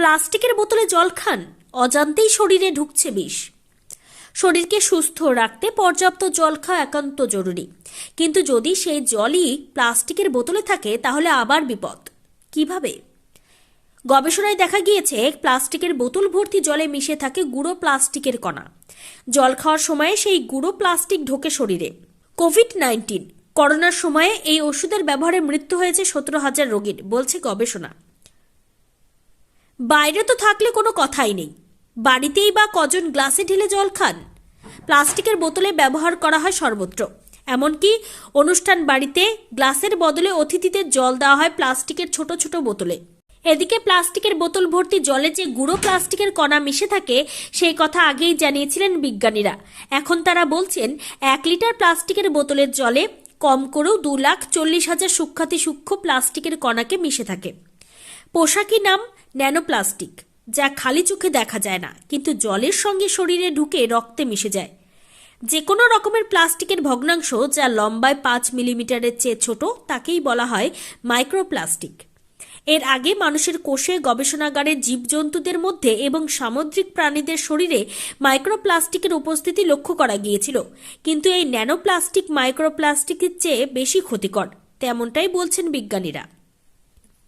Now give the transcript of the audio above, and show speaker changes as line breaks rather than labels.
প্লাস্টিকের বোতলে জল খান, অজান্তেই শরীরে ঢুকছে বিষ। শরীরকে সুস্থ রাখতে পর্যাপ্ত জল খাওয়া একান্ত জরুরি। কিন্তু যদি সেই জলই প্লাস্টিকের বোতলে থাকে, তাহলে আবার বিপদ। কীভাবে? গবেষণায় দেখা গিয়েছে, প্লাস্টিকের বোতল ভর্তি জলে মিশে থাকে গুঁড়ো প্লাস্টিকের কণা। জল খাওয়ার সময় সেই গুঁড়ো প্লাস্টিক ঢোকে শরীরে। কোভিড নাইন্টিন, করোনার সময়ে এই ওষুধের ব্যবহারে মৃত্যু হয়েছে সতেরো হাজার রোগীর, বলছে গবেষণা। বাইরে তো থাকলে কোনো কথাই নেই। বাড়িতেই বা কজন গ্লাসে ঢেলে জল খান? প্লাস্টিকের বোতলে ব্যবহার করা হয় সর্বত্র। এমনকি অনুষ্ঠান বাড়িতে গ্লাসের বদলে অতিথিদের জল দেওয়া হয় প্লাস্টিকের ছোট ছোট বোতলে। এদিকে প্লাস্টিকের বোতল ভর্তি জলে যে গুঁড়ো প্লাস্টিকের কণা মিশে থাকে, সেই কথা আগেই জানিয়েছিলেন বিজ্ঞানীরা। এখন তারা বলছেন, এক লিটার প্লাস্টিকের বোতলের জলে কম করেও দু লাখ চল্লিশ হাজার সূক্ষাতি সূক্ষ্ম প্লাস্টিকের কণাকে মিশে থাকে। পোশাকি নাম ন্যানোপ্লাস্টিক, যা খালি চোখে দেখা যায় না, কিন্তু জলের সঙ্গে শরীরে ঢুকে রক্তে মিশে যায়। যে কোনো রকমের প্লাস্টিকের ভগ্নাংশ যা লম্বায় পাঁচ মিলিমিটারের চেয়ে ছোট, তাকেই বলা হয় মাইক্রোপ্লাস্টিক। এর আগে মানুষের কোষে গবেষণাগারে জীবজন্তুদের মধ্যে এবং সামুদ্রিক প্রাণীদের শরীরে মাইক্রোপ্লাস্টিকের উপস্থিতি লক্ষ্য করা গিয়েছিল, কিন্তু এই ন্যানোপ্লাস্টিক মাইক্রোপ্লাস্টিকের চেয়ে বেশি ক্ষতিকর, তেমনটাই বলছেন বিজ্ঞানীরা।